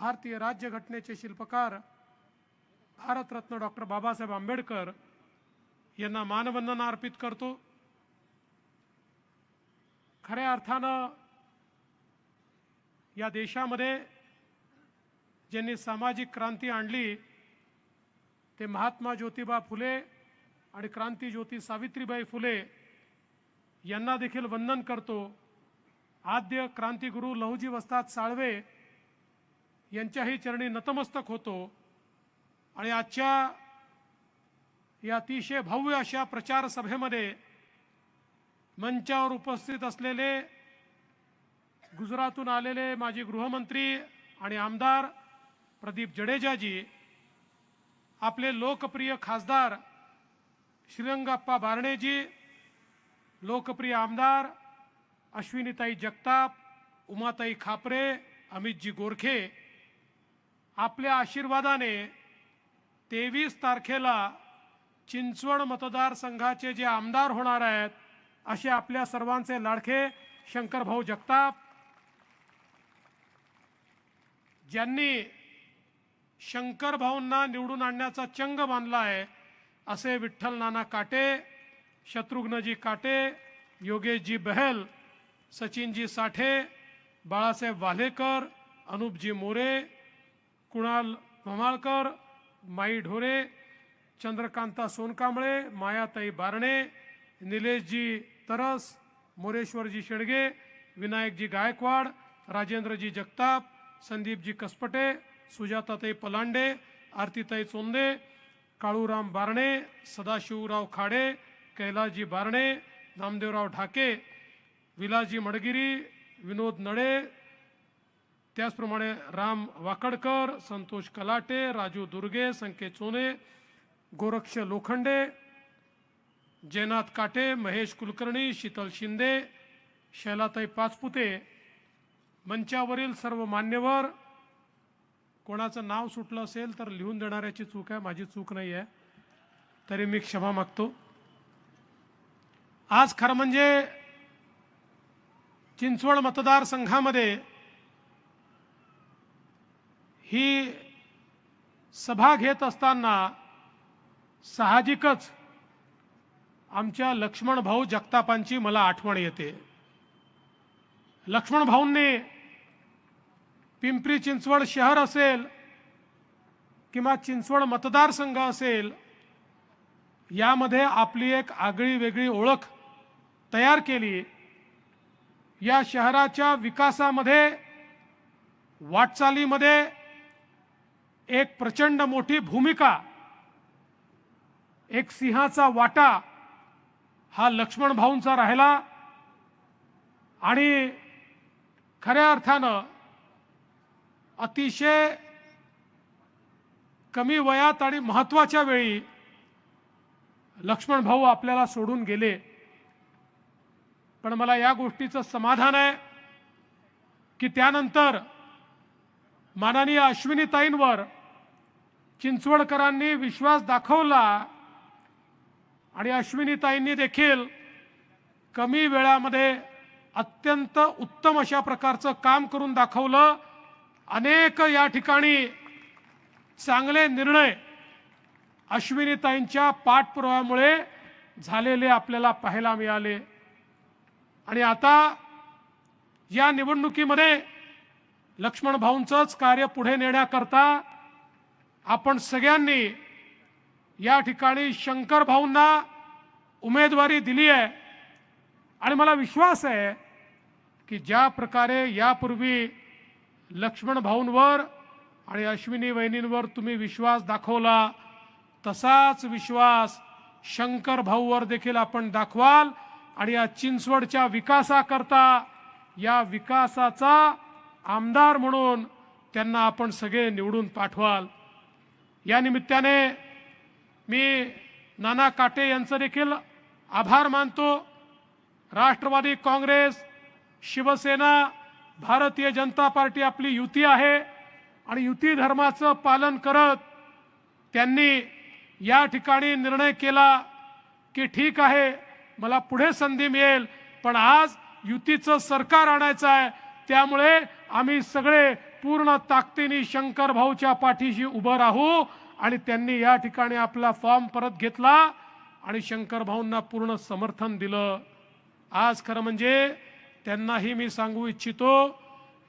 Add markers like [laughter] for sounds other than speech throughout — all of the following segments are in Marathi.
भारतीय राज्यघटनेचे शिल्पकार भारतरत्न डॉक्टर बाबासाहेब आंबेडकर यांना मानवंदना अर्पित करतो. खऱ्या अर्थानं या देशामध्ये ज्यांनी सामाजिक क्रांती आणली ते महात्मा ज्योतिबा फुले आणि क्रांती ज्योती सावित्रीबाई फुले यांना देखील वंदन करतो. आद्य क्रांतिगुरू लहुजी वस्ताद साळवे यांच्याही चरणी नतमस्तक होतो. आणि आजच्या या अतिशय भव्य अशा प्रचार सभेमध्ये मंचावर उपस्थित असलेले गुजरातून आलेले माजी गृहमंत्री आणि आमदार प्रदीप जडेजाजी आपले लोकप्रिय खासदार श्रीरंगाप्पा बारणेजी लोकप्रिय आमदार अश्विनीताई जगताप उमाताई खापरे अमितजी गोरखे आपल्या आशीर्वादाने तेवीस तारखेला चिंचवड मतदारसंघाचे जे आमदार होणार आहेत असे आपल्या सर्वांचे लाडके शंकरभाऊ जगताप ज्यांनी शंकरभाऊंना निवडून आणण्याचा चंग बांधला आहे असे विठ्ठल नाना काटे शत्रुघ्नजी काटे योगेशजी बहल सचिनजी साठे बाळासाहेब वालेकर अनुपजी मोरे कुणाल ममाळकर माई ढोरे चंद्रकांता सोनकांबळे मायाताई बारणे निलेशजी तरस मोरेश्वरजी शेडगे विनायकजी गायकवाड राजेंद्रजी जगताप संदीपजी कसपटे सुजाताताई पलांडे आरतीताई चोंदे काळूराम बारणे सदाशिवराव खाडे कैलासजी बारणे नामदेवराव ढाके विलाजी मडगिरी विनोद नडे त्याचप्रमाणे राम वाकडकर संतोष कलाटे राजू दुर्गे संकेत सोने गोरक्ष लोखंडे जयनाथ काटे महेश कुलकर्णी शीतल शिंदे शैलाताई पाचपुते मंचावरील सर्व मान्यवर. कोणाचं नाव सुटलं असेल तर लिहून देणाऱ्याची चूक आहे. माझी चूक नाही आहे. तरी मी क्षमा मागतो. आज खरं म्हणजे चिंचवड मतदारसंघामध्ये ही सभा घेत असताना साहजिकच आमच्या लक्ष्मण भाऊ जगतापांची मला आठवण येते. लक्ष्मण भाऊंनी पिंपरी चिंचवड शहर असेल किंवा चिंचवड मतदारसंघ असेल यामध्ये आपली एक आगळी वेगळी ओळख तयार केली. या शहराच्या विकासामध्ये वाटचालीमध्ये एक प्रचंड मोठी भूमिका एक सिंहाचा वाटा हा लक्ष्मण भाऊंचा राहिला आणि खऱ्या अर्थानं अतिशय कमी वयात आणि महत्त्वाच्या वेळी लक्ष्मण भाऊ आपल्याला सोडून गेले. पण मला या गोष्टीचं समाधान आहे की त्यानंतर माननीय अश्विनीताईंवर चिंचवडकरांनी विश्वास दाखवला आणि अश्विनीताईंनी देखील कमी वेळामध्ये अत्यंत उत्तम अशा प्रकारचं काम करून दाखवलं. अनेक या ठिकाणी चांगले निर्णय अश्विनीताईंच्या पाठपुराव्यामुळे झालेले आपल्याला पाहायला मिळाले. आणि आता या निवडणुकीमध्ये लक्ष्मण भाऊंचंच कार्य पुढे नेण्याकरता आपण सगळ्यांनी या ठिकाणी शंकर भाऊंना उमेदवारी दिली आहे. आणि मला विश्वास आहे की ज्या प्रकारे यापूर्वी लक्ष्मण भाऊंवर आणि अश्विनी वहिनींवर तुम्ही विश्वास दाखवला तसाच विश्वास शंकर भाऊवर देखील आपण दाखवाल. आणि या चिंचवडच्या विकासाकरता या विकासाचा आमदार म्हणून त्यांना आपण सगळे निवडून पाठवाल. या निमित्ताने मी नाना काटे यांचं देखील आभार मानतो. राष्ट्रवादी काँग्रेस शिवसेना भारतीय जनता पार्टी आपली युती आहे आणि युती धर्माचं पालन करत त्यांनी या ठिकाणी निर्णय केला की ठीक आहे मला पुढे संधी मिळेल पण आज युतीचं सरकार आणायचं आहे त्यामुळे आम्ही सगळे पूर्ण ताकदीने शंकर भाऊच्या पाठीशी उभं राहू आणि त्यांनी या ठिकाणी आपला फॉर्म परत घेतला आणि शंकर भाऊंना पूर्ण समर्थन दिलं. आज खरं म्हणजे त्यांनाही मी सांगू इच्छितो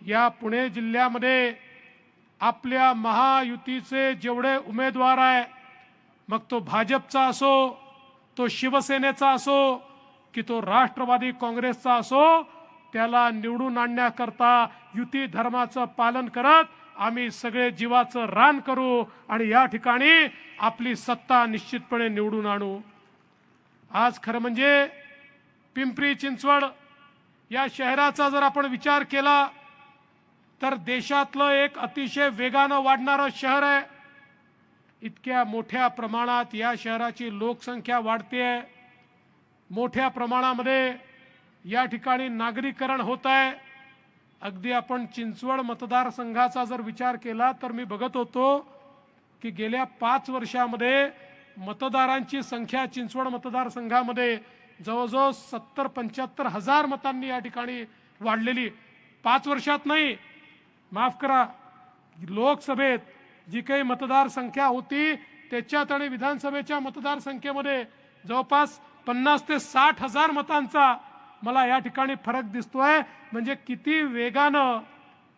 या पुणे जिल्ह्यामध्ये आपल्या महायुतीचे जेवढे उमेदवार आहे मग तो भाजपचा असो तो शिवसेनेचा असो की तो राष्ट्रवादी काँग्रेसचा असो त्याला निवडून आणण्याकरता युती धर्माचं पालन करत आम्ही सगळे जीवाचं रान करू आणि या ठिकाणी आपली सत्ता निश्चितपणे निवडून आणू. आज खरं म्हणजे पिंपरी चिंचवड या शहराचा जर आपण विचार केला तर देशातलं एक अतिशय वेगानं वाढणारं शहर आहे. इतक्या मोठ्या प्रमाणात या शहराची लोकसंख्या वाढते मोठ्या प्रमाणामध्ये या ठिकाणी नागरीकरण होत आहे. अगदी आपण चिंचवड मतदारसंघाचा जर विचार केला तर मी बघत होतो की गेल्या पाच वर्षामध्ये मतदारांची संख्या चिंचवड मतदारसंघामध्ये जवळजवळ सत्तर पंच्याहत्तर हजार मतांनी या ठिकाणी वाढलेली. पाच वर्षात नाही. माफ करा. लोकसभेत जी काही मतदारसंख्या होती त्याच्यात आणि विधानसभेच्या मतदारसंख्येमध्ये जवळपास पन्नास ते साठ हजार मतांचा मला या ठिकाणी फरक दिसतोय. म्हणजे किती वेगानं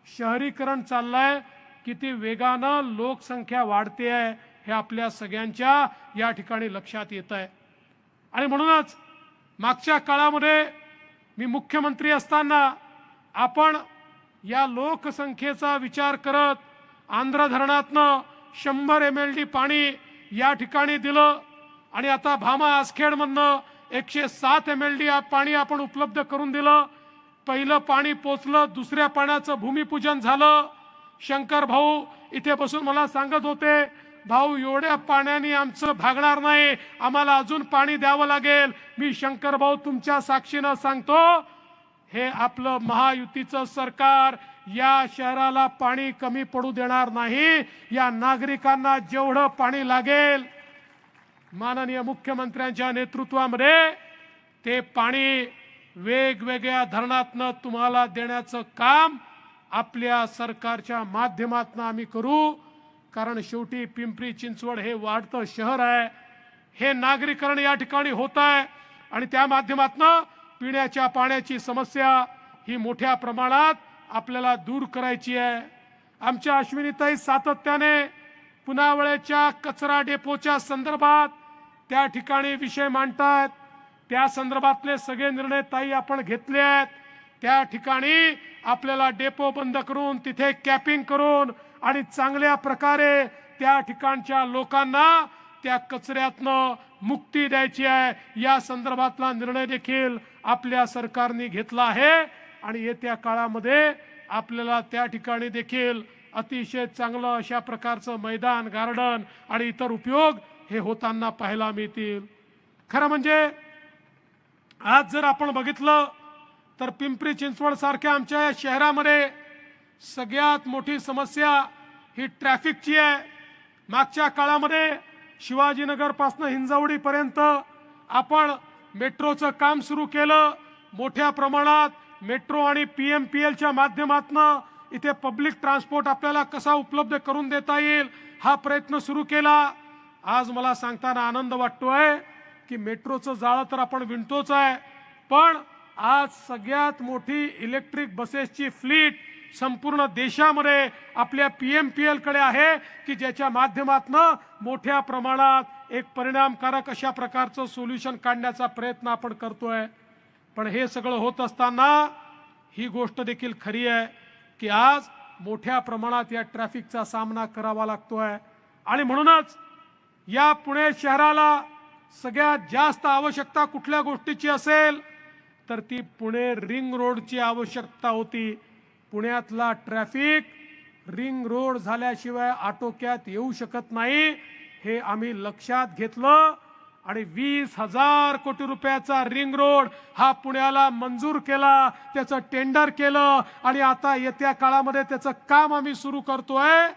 शहरीकरण चाललंय किती वेगानं लोकसंख्या वाढते आहे हे आपल्या सगळ्यांच्या या ठिकाणी लक्षात येत आहे आणि म्हणूनच मागच्या काळामध्ये मी मुख्यमंत्री असताना आपण या लोकसंख्येचा विचार करत आंध्र धरणातनं शंभर एम एल डी पाणी या ठिकाणी दिलं. आणि आता भामा आसखेडमधनं एकशे सात एम एल डी पाणी आपण उपलब्ध करून दिलं. पहिलं पाणी पोचलं दुसऱ्या पाण्याचं भूमिपूजन झालं. शंकर भाऊ इथे बसून मला सांगत होते भाऊ एवढ्या पाण्याने आमचं भागणार नाही. आम्हाला अजून पाणी द्यावं लागेल. मी शंकर भाऊ तुमच्या साक्षीनं सांगतो हे आपलं महायुतीचं सरकार या शहराला पाणी कमी पडू देणार नाही. या नागरिकांना जेवढं पाणी लागेल माननीय मुख्यमंत्र्यांच्या नेतृत्वामध्ये ते पाणी वेगवेगळ्या धरणातनं तुम्हाला देण्याचं काम आपल्या सरकारच्या माध्यमातून आम्ही करू. कारण शेवटी पिंपरी चिंचवड हे वाढतं शहर आहे. हे नागरीकरण या ठिकाणी होत आहे. आणि त्या माध्यमातनं पिण्याच्या पाण्याची समस्या ही मोठ्या प्रमाणात आपल्याला दूर करायची आहे. आमच्या अश्विनीताई सातत्याने पुनावळ्याच्या कचरा डेपोच्या संदर्भात त्या ठिकाणी विषय मांडतात त्या संदर्भातले सगळे निर्णय ताई आपण घेतले आहेत. त्या ठिकाणी आपल्याला डेपो बंद करून तिथे कॅपिंग करून आणि चांगल्या प्रकारे त्या ठिकाणच्या लोकांना त्या कचऱ्यातनं मुक्ती द्यायची आहे. या संदर्भातला निर्णय देखील आपल्या सरकारने घेतला आहे. आणि येत्या काळामध्ये आपल्याला त्या ठिकाणी देखील अतिशय चांगलं अशा प्रकारचं मैदान गार्डन आणि इतर उपयोग हे होताना पाहायला मिळतील. खरं म्हणजे आज जर आपण बघितलं तर पिंपरी चिंचवड सारख्या आमच्या या शहरामध्ये सगळ्यात मोठी समस्या ही ट्रॅफिकची आहे. मागच्या काळामध्ये शिवाजीनगरपासून हिंजवडीपर्यंत आपण मेट्रोचं काम सुरू केलं. मोठ्या प्रमाणात मेट्रो आणि पी एम पी एलच्या माध्यमातून इथे पब्लिक ट्रान्सपोर्ट आपल्याला कसा उपलब्ध करून देता येईल हा प्रयत्न सुरू केला. आज मला सांगताना आनंद वाटतोय की मेट्रोचं जाळं तर आपण विणतोच आहे पण आज सगळ्यात मोठी इलेक्ट्रिक बसेसची फ्लीट संपूर्ण देशामध्ये आपल्या पी एम पी एलकडे आहे की ज्याच्या माध्यमातनं मोठ्या प्रमाणात एक परिणामकारक अशा प्रकारचं सोल्युशन काढण्याचा प्रयत्न आपण करतोय. पण हे सगळं होत असताना ही गोष्ट देखील खरी आहे की आज मोठ्या प्रमाणात या ट्रॅफिकचा सामना करावा लागतोय. आणि म्हणूनच या पुणे शहराला सगळ्यात जास्त आवश्यकता कुठल्या गोष्टीची असेल? तर ती पुणे रिंग रोडची आवश्यकता होती. पुण्यातला ट्रॅफिक रिंग रोड झाल्याशिवाय आटोक्यात येऊ शकत नाही हे आम्ही लक्षात घेतलं. आणि वीस हजार कोटी रुपयाचा रिंग रोड हा पुण्याला मंजूर केला त्याचं टेंडर केलं. आणि आता येत्या काळामध्ये त्याचं काम आम्ही सुरू करतोय.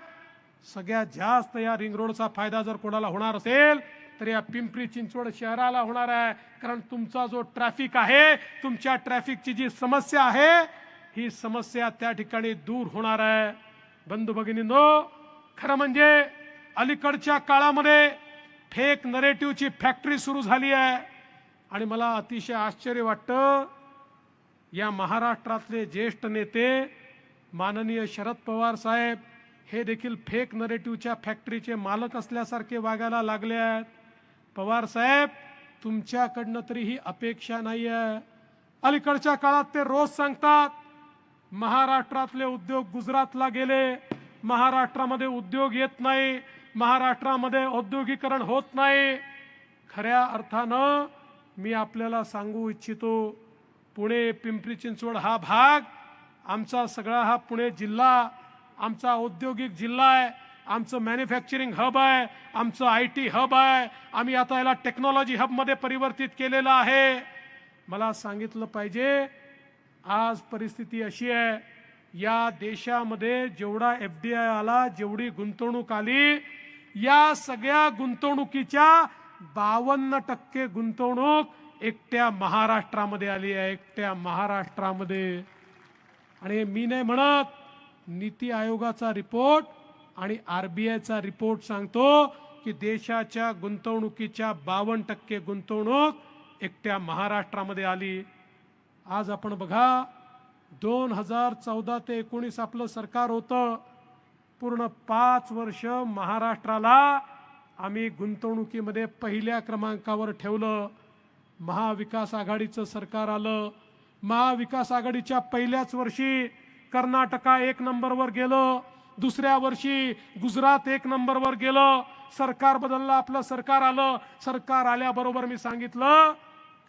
सगळ्यात जास्त या रिंग रोडचा फायदा जर कोणाला होणार असेल तर या पिंपरी चिंचवड शहराला होणार आहे. कारण तुमचा जो ट्रॅफिक आहे तुमच्या ट्रॅफिकची जी समस्या आहे ही समस्या त्या ठिकाणी दूर होणार आहे. बंधू भगिनींनो खरं म्हणजे अलीकडच्या काळामध्ये फेक नरेटिव्हची फॅक्टरी सुरू झाली आहे. आणि मला अतिशय आश्चर्य वाटतं या महाराष्ट्रातले ज्येष्ठ नेते माननीय शरद पवार साहेब हे देखील फेक नरेटिव्हच्या फॅक्टरीचे मालक असल्यासारखे वागायला लागले आहेत. पवार साहेब तुमच्याकडनं तरी ही अपेक्षा नाही आहे अलीकडच्या काळात ते रोज सांगतात महाराष्ट्रातले उद्योग गुजरातला गेले. महाराष्ट्रामध्ये उद्योग येत नाही. महाराष्ट्रामध्ये औद्योगिकरण होत नाही. खऱ्या अर्थानं मी आपल्याला सांगू इच्छितो पुणे पिंपरी चिंचवड हा भाग आमचा सगळा हा पुणे जिल्हा आमचा औद्योगिक जिल्हा आहे आमचं मॅन्युफॅक्चरिंग हब आहे आमचं आय टी हब आहे आम्ही आता याला टेक्नॉलॉजी हबमध्ये परिवर्तित केलेलं आहे. मला सांगितलं पाहिजे आज परिस्थिती अशी आहे या देशामध्ये जेवढा एफ डी आय आला जेवढी गुंतवणूक आली या सगळ्या गुंतवणुकीच्या बावन्न टक्के गुंतवणूक एकट्या महाराष्ट्रामध्ये आली आहे एकट्या महाराष्ट्रामध्ये. आणि मी नाही म्हणत नीती आयोगाचा रिपोर्ट आणि आर बी आयचा रिपोर्ट सांगतो की देशाच्या गुंतवणुकीच्या बावन्न टक्के गुंतवणूक एकट्या महाराष्ट्रामध्ये आली. आज आपण बघा दोन हजार चौदा ते एकोणीस आपलं सरकार होतं. पूर्ण पाच वर्ष महाराष्ट्राला आम्ही गुंतवणुकीमध्ये पहिल्या क्रमांकावर ठेवलं. महाविकास आघाडीचं सरकार आलं. महाविकास आघाडीच्या पहिल्याच वर्षी कर्नाटका एक नंबरवर गेलं. दुसऱ्या वर्षी गुजरात एक नंबरवर गेलं. सरकार बदललं आपलं सरकार आलं. सरकार आल्याबरोबर मी सांगितलं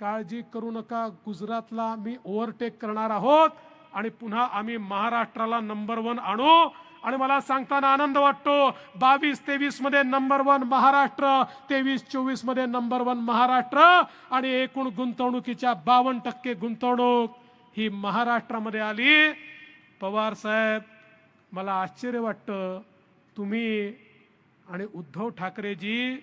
काळजी करू नका गुजरातला मी ओव्हरटेक करणार आहोत आणि पुन्हा आम्ही महाराष्ट्राला नंबर वन आणू. आणि मला सांगताना आनंद वाटतो बावीस तेवीसमध्ये नंबर वन महाराष्ट्र तेवीस चोवीसमध्ये नंबर वन महाराष्ट्र आणि एकूण गुंतवणुकीच्या बावन्न टक्के गुंतवणूक ही महाराष्ट्रामध्ये आली. पवार साहेब मला आश्चर्य वाटतं तुम्ही आणि उद्धव ठाकरेजी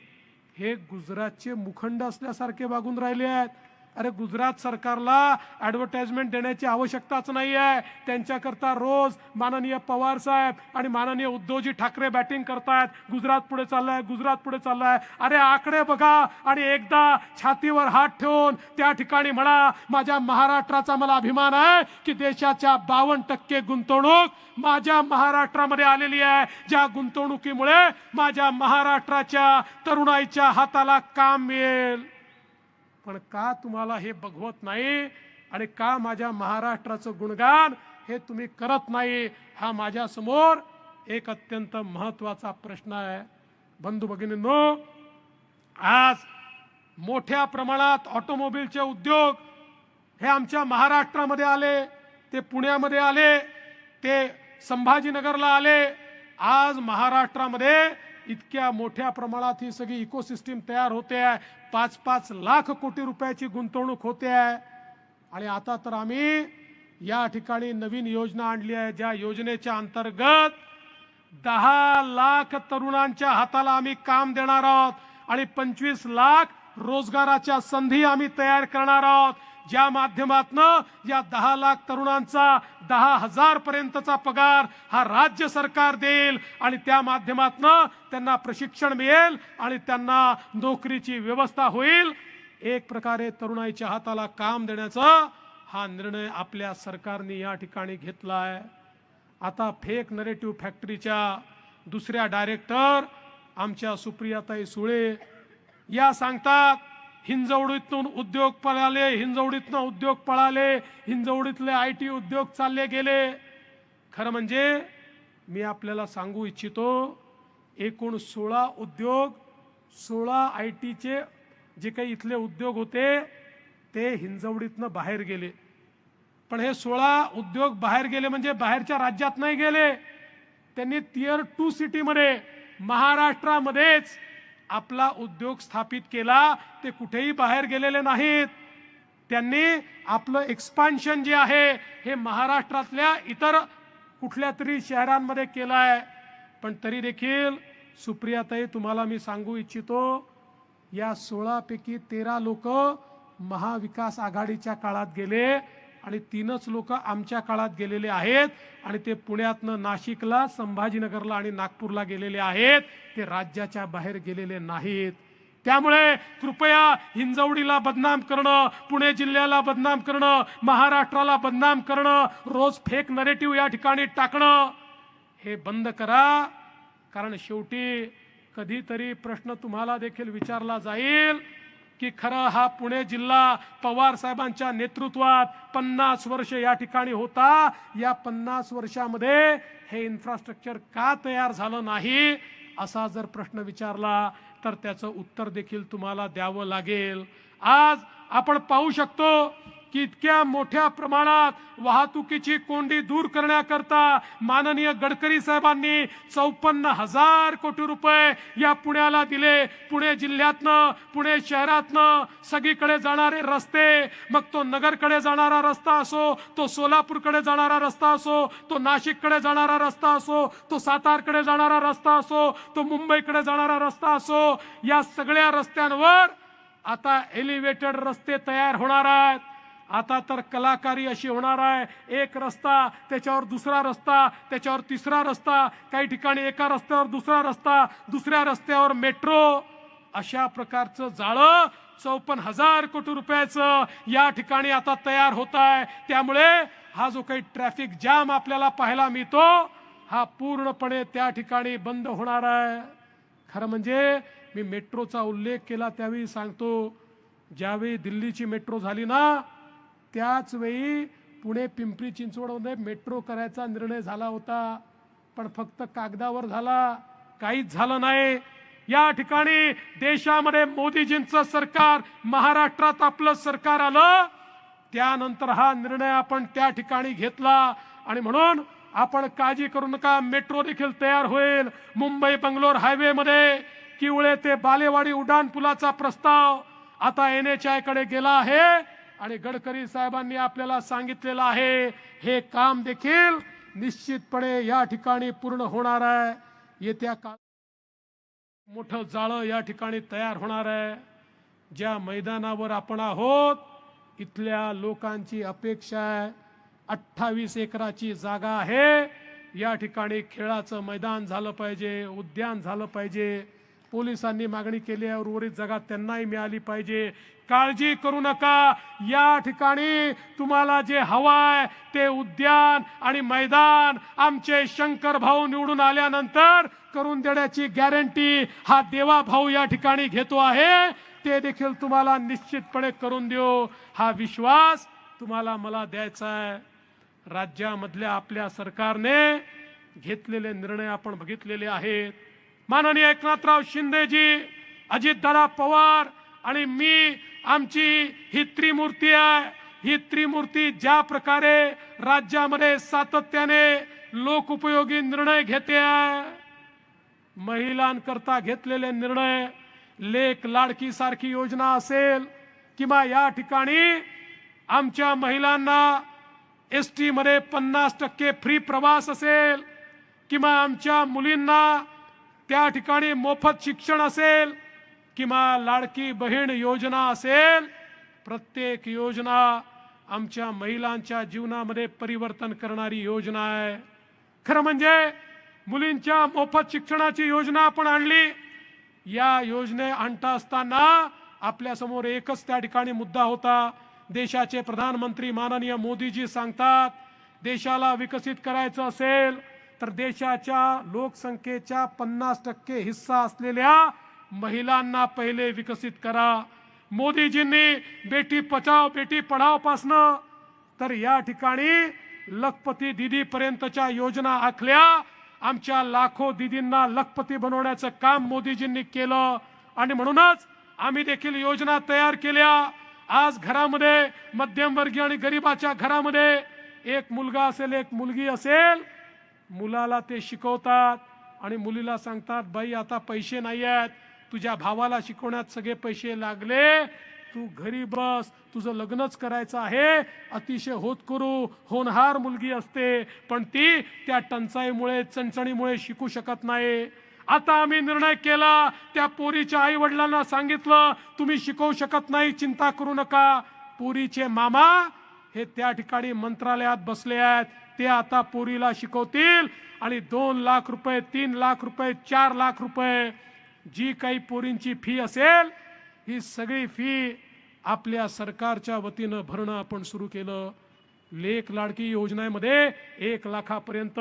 हे गुजरातचे मुखंड असल्यासारखे वागून राहिले आहेत. अरे गुजरात सरकारला ॲडव्हर्टाइजमेंट देण्याची आवश्यकताच नाही आहे त्यांच्याकरता रोज माननीय पवार साहेब आणि माननीय उद्धवजी ठाकरे बॅटिंग करतायत. गुजरात पुढे चाललाय गुजरात पुढे चाललाय. अरे आकडे बघा आणि एकदा छातीवर हात ठेवून त्या ठिकाणी म्हणा माझ्या महाराष्ट्राचा मला अभिमान आहे की देशाच्या बावन्न टक्के गुंतवणूक माझ्या महाराष्ट्रामध्ये आलेली आहे. ज्या गुंतवणुकीमुळे माझ्या महाराष्ट्राच्या तरुणाईच्या हाताला काम मिळेल. पण का तुम्हाला हे बघवत नाही? आणि का माझ्या महाराष्ट्राचं गुणगान हे तुम्ही करत नाही? हा माझ्यासमोर एक अत्यंत महत्त्वाचा प्रश्न आहे. बंधू भगिनींनो आज मोठ्या प्रमाणात ऑटोमोबाईलचे उद्योग हे आमच्या महाराष्ट्रामध्ये आले ते पुण्यामध्ये आले ते संभाजीनगरला आले. आज महाराष्ट्रामध्ये इतक्या मोठ्या प्रमाणात ही सगळी इकोसिस्टीम तयार होते आहे. पाच पाच लाख कोटी रुपयाची गुंतवणूक होते आहे. आणि आता तर आम्ही या ठिकाणी नवीन योजना आणली आहे ज्या योजनेच्या अंतर्गत दहा लाख तरुणांच्या हाताला आम्ही काम देणार आहोत आणि पंचवीस लाख रोजगाराच्या संधी आम्ही तयार करणार आहोत. ज्या माध्यमातनं या दहा लाख तरुणांचा दहा हजार पर्यंतचा पगार हा राज्य सरकार देईल आणि त्या माध्यमातनं त्यांना प्रशिक्षण मिळेल आणि त्यांना नोकरीची व्यवस्था होईल एक प्रकारे तरुणाईच्या हाताला काम देण्याचा हा निर्णय आपल्या सरकारने या ठिकाणी घेतला आहे आता फेक नरेटिव्ह फॅक्टरीच्या दुसऱ्या डायरेक्टर आमच्या सुप्रियाताई सुळे या सांगतात हिंजवडीतून उद्योग पळाले हिंजवडीतनं उद्योग पळाले हिंजवडीतले आय टी उद्योग चालले गेले. खरं म्हणजे मी आपल्याला सांगू इच्छितो एकूण सोळा उद्योग सोळा आय टीचे जे काही इथले उद्योग होते ते हिंजवडीतनं बाहेर गेले. पण हे सोळा उद्योग बाहेर गेले म्हणजे बाहेरच्या राज्यात नाही गेले. त्यांनी टियर टू सिटीमध्ये महाराष्ट्रामध्येच आपला उद्योग स्थापित केला ते कुठेही बाहेर गेलेले नाहीत. त्यांनी आपलं एक्सपान्शन जे आहे हे महाराष्ट्रातल्या इतर कुठल्या तरी शहरांमध्ये केलं आहे पण तरी देखील सुप्रियाताई तुम्हाला मी सांगू इच्छितो या सोळापैकी तेरा लोक महाविकास आघाडीच्या काळात गेले. आणि तीनच लोक आमच्या काळात गेलेले आहेत आणि ते पुण्यातनं नाशिकला संभाजीनगरला आणि नागपूरला गेलेले आहेत. ते राज्याच्या बाहेर गेलेले नाहीत. त्यामुळे कृपया हिंजवडीला बदनाम करणं पुणे जिल्ह्याला बदनाम करणं महाराष्ट्राला बदनाम करणं रोज फेक नरेटिव्ह या ठिकाणी टाकणं हे बंद करा. कारण शेवटी कधीतरी प्रश्न तुम्हाला देखील विचारला जाईल. की खरं हा पुणे जिल्हा पवार साहेबांच्या नेतृत्वात पन्नास वर्ष या ठिकाणी होता. या पन्नास वर्षामध्ये हे इन्फ्रास्ट्रक्चर का तयार झालं नाही? असा जर प्रश्न विचारला तर त्याचं उत्तर देखील तुम्हाला द्यावं लागेल. आज आपण पाहू शकतो की इतक्या मोठ्या प्रमाणात वाहतुकीची कोंडी दूर करण्याकरता माननीय गडकरी साहेबांनी चौपन्न हजार कोटी रुपये या पुण्याला दिले. पुणे जिल्ह्यातनं पुणे शहरातनं सगळीकडे जाणारे रस्ते. मग तो नगरकडे जाणारा रस्ता असो तो सोलापूरकडे जाणारा रस्ता असो तो नाशिककडे जाणारा रस्ता असो तो सातारकडे जाणारा रस्ता असो तो मुंबईकडे जाणारा रस्ता असो या सगळ्या रस्त्यांवर आता एलिव्हेटेड रस्ते तयार होणार आहेत. आता तर कलाकारी अशी होणार आहे. एक रस्ता त्याच्यावर दुसरा रस्ता त्याच्यावर तिसरा रस्ता. काही ठिकाणी एका रस्त्यावर दुसरा रस्ता दुसऱ्या रस्त्यावर मेट्रो. अशा प्रकारचं जाळं चौपन्न हजार कोटी रुपयाचं या ठिकाणी आता तयार होत आहे. त्यामुळे हा जो काही ट्रॅफिक जाम आपल्याला पाहायला मिळतो हा पूर्णपणे त्या ठिकाणी बंद होणार आहे. खरं म्हणजे मी मेट्रोचा उल्लेख केला त्यावेळी सांगतो ज्यावेळी दिल्लीची मेट्रो झाली ना त्याच वेळी पुणे पिंपरी चिंचवडमध्ये मेट्रो करायचा निर्णय झाला होता. पण फक्त कागदावर झाला काहीच झालं नाही. या ठिकाणी देशामध्ये मोदीजींचं सरकार महाराष्ट्रात आपलं सरकार आलं. त्यानंतर हा निर्णय आपण त्या ठिकाणी घेतला. आणि म्हणून आपण काळजी करू नका मेट्रो देखील तयार होईल. मुंबई बंगलोर हायवेमध्ये किवळे ते बालेवाडी उड्डाण पुलाचा प्रस्ताव आता एन एच आयकडे गेला आहे. आणि गडकरी साहेबांनी आपल्याला सांगितलेलं आहे हे काम देखील निश्चितपणे या ठिकाणी पूर्ण होणार आहे. येत्या काळ मोठं जाळं या ठिकाणी तयार होणार आहे. ज्या मैदानावर आपण आहोत इथल्या लोकांची अपेक्षा आहे. अठ्ठावीस एकराची जागा आहे. या ठिकाणी खेळाचं मैदान झालं पाहिजे उद्यान झालं पाहिजे. पोलिसांनी मागणी केली आहे उर्वरित जगात त्यांनाही मिळाली पाहिजे. काळजी करू नका. या ठिकाणी तुम्हाला जे हवाय ते उद्यान आणि मैदान आमचे शंकर भाऊ निवडून आल्यानंतर करून देण्याची गॅरंटी हा देवा भाऊ या ठिकाणी घेतो आहे. ते देखील तुम्हाला निश्चितपणे करून देऊ. हा विश्वास तुम्हाला मला द्यायचा आहे. राज्यामधल्या आपल्या सरकारने घेतलेले निर्णय आपण बघितलेले आहेत. माननीय एकनाथराव शिंदेजी अजितदादा पवार आणि मी आमची ही त्रिमूर्ती आहे. ही त्रिमूर्ती ज्या प्रकारे राज्यामध्ये सातत्याने लोकउपयोगी निर्णय घेते आहे महिलांकरता घेतलेले निर्णय लेख लाडकी सारखी योजना असेल किंवा या ठिकाणी आमच्या महिलांना एस टी मध्ये पन्नास टक्के फ्री प्रवास असेल किंवा आमच्या मुलींना त्या ठिकाणी मोफत शिक्षण असेल किंवा लाडकी बहीण योजना असेल प्रत्येक योजना आमच्या महिलांच्या जीवनामध्ये परिवर्तन करणारी योजना आहे. खरं म्हणजे मुलींच्या मोफत शिक्षणाची योजना आपण आणली या योजने आणता असताना आपल्यासमोर एकच त्या ठिकाणी मुद्दा होता. देशाचे प्रधानमंत्री माननीय मोदीजी सांगतात देशाला विकसित करायचं असेल तर देशाच्या लोकसंख्येच्या पन्नास टक्के हिस्सा असलेल्या महिलांना पहिले विकसित करा. मोदीजींनी बेटी बचाव बेटी पढावपासनं तर या ठिकाणी लखपती दिदी पर्यंतच्या योजना आखल्या. आमच्या लाखो दिदींना लखपती बनवण्याचं काम मोदीजींनी केलं. आणि म्हणूनच आम्ही देखील योजना तयार केल्या. आज घरामध्ये मध्यमवर्गीय आणि गरिबाच्या घरामध्ये एक मुलगा असेल एक मुलगी असेल. मुलाला ते शिकवतात आणि मुलीला सांगतात बाई आता पैसे नाही आहेत. तुझ्या भावाला शिकवण्यात सगळे पैसे लागले. तू घरी बस. तुझं लग्नच करायचं आहे. अतिशय होत करू होनहार मुलगी असते. पण ती त्या टंचाईमुळे चणचणीमुळे शिकू शकत नाही. आता आम्ही निर्णय केला. त्या पोरीच्या आई वडिलांना सांगितलं तुम्ही शिकवू शकत नाही. चिंता करू नका. पोरीचे मामा हे त्या ठिकाणी मंत्रालयात बसले आहेत. ते आता पोरीला शिकवतील. आणि दोन लाख रुपये तीन लाख रुपये चार लाख रुपये जी काही पोरींची फी असेल ही सगळी फी आपल्या सरकारच्या वतीनं भरणं आपण सुरू केलं. लेख लाडकी योजनेमध्ये एक लाखापर्यंत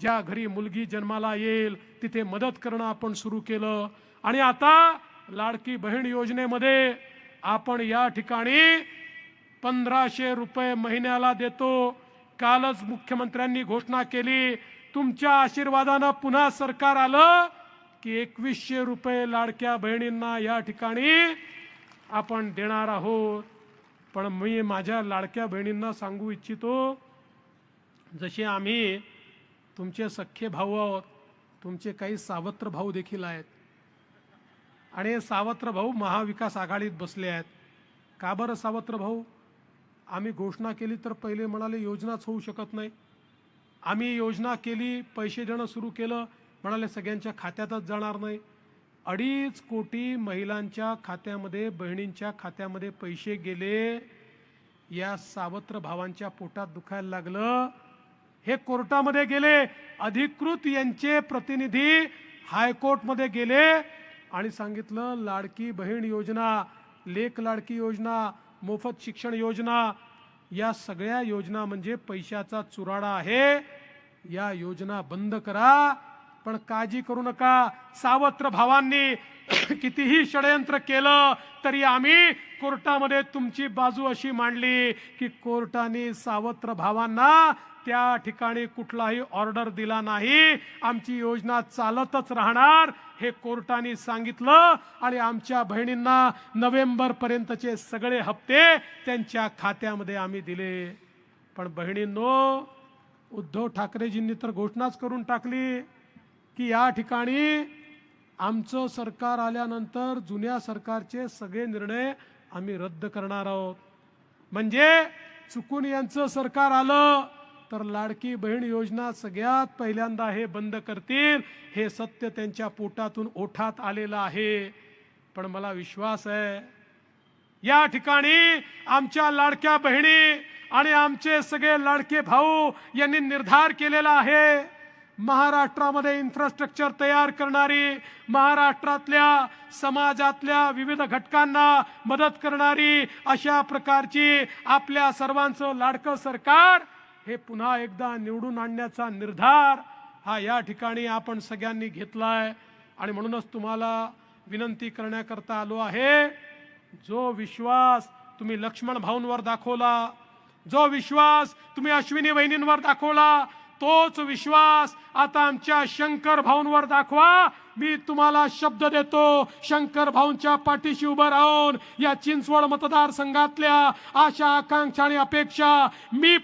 ज्या घरी मुलगी जन्माला येईल तिथे मदत करणं आपण सुरू केलं. आणि आता लाडकी बहीण योजनेमध्ये आपण या ठिकाणी पंधराशे रुपये महिन्याला देतो. कालच मुख्यमंत्र्यांनी घोषणा केली तुमच्या आशीर्वादानं पुन्हा सरकार आलं की एकवीसशे रुपये लाडक्या बहिणींना या ठिकाणी आपण देणार आहोत. पण मी माझ्या लाडक्या बहिणींना सांगू इच्छितो जसे आम्ही तुमचे सख्खे भाऊ आहोत तुमचे काही सावत्र भाऊ देखील आहेत. आणि सावत्र भाऊ महाविकास आघाडीत बसले आहेत. का बरं सावत्र भाऊ? आम्ही घोषणा केली तर पहिले म्हणाले योजनाच होऊ शकत नाही. आम्ही योजना केली पैसे देणं सुरू केलं म्हणाले सगळ्यांच्या खात्यातच जाणार नाही. अडीच कोटी महिलांच्या खात्यामध्ये बहिणींच्या खात्यामध्ये पैसे गेले. या सावत्र भावांच्या पोटात दुखायला लागलं. हे कोर्टामध्ये गेले. अधिकृत यांचे प्रतिनिधी हायकोर्टमध्ये गेले आणि सांगितलं लाडकी बहीण योजना लेख लाडकी योजना मोफत शिक्षण योजना या सगळ्या योजना म्हणजे पैशाचा चुराडा आहे. या योजना बंद करा पण काळजी करू नका. सावत्र भावांनी [coughs] कितीही षडयंत्र केलं तरी आम्ही कोर्टामध्ये तुमची बाजू अशी मांडली की कोर्टाने सावत्र भावांना त्या ठिकाणी कुठलाही ऑर्डर दिला नाही. आमची योजना चालतच राहणार हे कोर्टाने सांगितलं. आणि आमच्या बहिणींना नोव्हेंबर पर्यंतचे सगळे हप्ते त्यांच्या खात्यामध्ये आम्ही दिले. पण बहिणींनो उद्धव ठाकरेजींनी तर घोषणाच करून टाकली की या ठिकाणी आमचं सरकार आल्यानंतर जुन्या सरकारचे सगळे निर्णय आम्ही रद्द करणार आहोत. म्हणजे चुकून यांचं सरकार आलं तर लाडकी बहीण योजना सगळ्यात पहिल्यांदा हे बंद करतील. हे सत्य त्यांच्या पोटातून ओठात आलेलं आहे. पण मला विश्वास आहे या ठिकाणी आमच्या लाडक्या बहिणी आणि आमचे सगळे लाडके भाऊ यांनी निर्धार केलेला आहे. महाराष्ट्रामध्ये इन्फ्रास्ट्रक्चर तयार करणारी महाराष्ट्रातल्या समाजातल्या विविध घटकांना मदत करणारी अशा प्रकारची आपल्या सर्वांचं लाडकं सरकार हे पुन्हा एकदा निवडून आणण्याचा निर्धार हा या ठिकाणी आपण सगळ्यांनी घेतलाय. आणि म्हणूनच तुम्हाला विनंती करण्याकरता आलो आहे जो विश्वास तुम्ही लक्ष्मण भाऊंवर दाखवला जो विश्वास तुम्ही अश्विनी वहिनींवर दाखवला तोच विश्वास आता आमच्या शंकर भाऊंवर दाखवा. मी तुम्हाला शब्द देतो शंकर भाऊंच्या पाठीशी उभं राहून या चिंचवड मतदारसंघातल्या आशा आकांक्षा आणि अपेक्षा मी